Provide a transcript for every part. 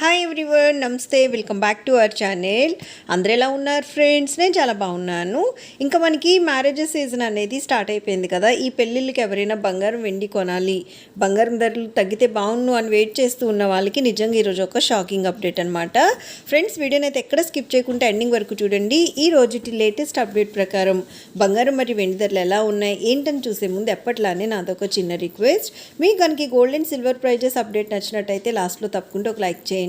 Hi everyone నమస్తే welcome back to our channel అందరూ ఎలా ఉన్నారు ఫ్రెండ్స్ నేను చాలా బాగున్నాను. ఇంకా మనకి మ్యారేజెస్ సీజన్ అనేది స్టార్ట్ అయిపోయింది కదా. ఈ పెళ్ళిళ్ళకి ఎవరైనా బంగారం వెండి కొనాలి బంగారం ధరలు తగ్గితే బాగుండు అని వెయిట్ చేస్తూ ఉన్న వాళ్ళకి నిజంగా ఈరోజు ఒక షాకింగ్ అప్డేట్ అనమాట ఫ్రెండ్స్ వీడియోని అయితే ఎక్కడ స్కిప్ చేయకుండా ఎండింగ్ వరకు చూడండి. ఈ రోజుటి లేటెస్ట్ అప్డేట్ ప్రకారం బంగారం మరియు వెండి ధరలు ఎలా ఉన్నాయి ఏంటని చూసే ముందు ఎప్పట్లానే నాదొక చిన్న రిక్వెస్ట్ మీకు కనుక gold and silver prizes update నచ్చినట్టయితే లాస్ట్లో తప్పకుండా ఒక లైక్ చేయండి.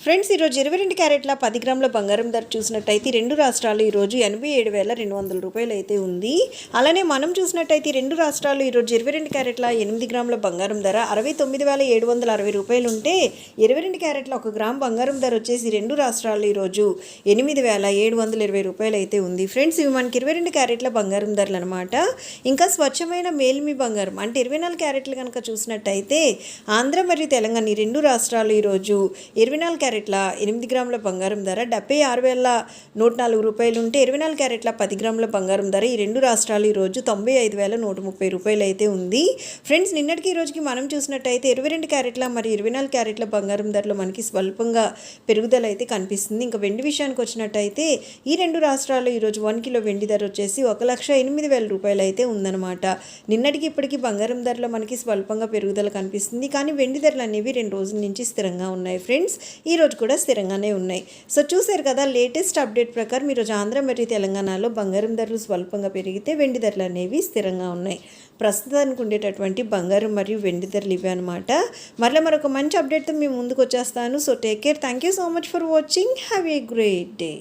ఫ్రెండ్స్ ఈరోజు ఇరవై రెండు క్యారెట్ల పది గ్రాముల బంగారం ధర చూసినట్టయితే రెండు రాష్ట్రాలు ఈరోజు ఎనభై ఏడు వేల రెండు వందల రూపాయలు అయితే ఉంది. అలానే మనం చూసినట్టయితే రెండు రాష్ట్రాలు ఈరోజు ఇరవై రెండు క్యారెట్ల ఎనిమిది గ్రాముల బంగారం ధర అరవై తొమ్మిది వేల ఏడు వందల అరవై రూపాయలు ఉంటే ఇరవై రెండు క్యారెట్ల ఒక గ్రామ్ బంగారం ధర వచ్చేసి రెండు రాష్ట్రాలు ఈరోజు ఎనిమిది వేల ఏడు వందల ఇరవై రూపాయలు అయితే ఉంది. ఫ్రెండ్స్ ఇవి మనకి ఇరవై రెండు క్యారెట్ల బంగారం ధరలు అనమాట ఇంకా స్వచ్ఛమైన మేల్మి బంగారం అంటే ఇరవై నాలుగు క్యారెట్లు కనుక చూసినట్టయితే ఆంధ్ర మరియు తెలంగాణ ఈ రెండు రాష్ట్రాలు ఈరోజు ఇరవై నాలుగు క్యారెట్ల ఎనిమిది గ్రాముల బంగారం ధర డెబ్బై ఆరు వేల నూట నాలుగు రూపాయలు ఉంటే ఇరవై నాలుగు క్యారెట్ల పది గ్రాముల బంగారం ధర ఈ రెండు రాష్ట్రాలు ఈరోజు తొంభై ఐదు వేల నూట ముప్పై రూపాయలు అయితే ఉంది. ఫ్రెండ్స్ నిన్నటికి ఈ రోజుకి మనం చూసినట్టయితే ఇరవై రెండు క్యారెట్ల మరియు ఇరవై నాలుగు క్యారెట్ల బంగారం ధరలో మనకి స్వల్పంగా పెరుగుదల అయితే కనిపిస్తుంది. ఇంకా వెండి విషయానికి వచ్చినట్టయితే ఈ రెండు రాష్ట్రాల్లో ఈరోజు వన్ కిలో వెండి ధర వచ్చేసి ఒక లక్ష ఎనిమిది వేల రూపాయలు అయితే ఉందన్నమాట. నిన్నటికి ఇప్పటికి బంగారం ధరలో మనకి స్వల్పంగా పెరుగుదల కనిపిస్తుంది. కానీ వెండి ధరలు అనేవి రెండు రోజుల నుంచి స్థిరంగా ఉన్నాయి. ఫ్రెండ్స్ ఈ రోజు కూడా స్థిరంగానే ఉన్నాయి. సో చూశారు కదా లేటెస్ట్ అప్డేట్ ప్రకారం ఈరోజు ఆంధ్ర మరియు తెలంగాణలో బంగారం ధరలు స్వల్పంగా పెరిగితే వెండి ధరలు అనేవి స్థిరంగా ఉన్నాయి. ప్రస్తుతానికి ఉండేటటువంటి బంగారం మరియు వెండి ధరలు ఇవే అనమాట మరలా మరొక మంచి అప్డేట్తో మేము ముందుకు వచ్చేస్తాను. So take care thank you so much for watching have a great day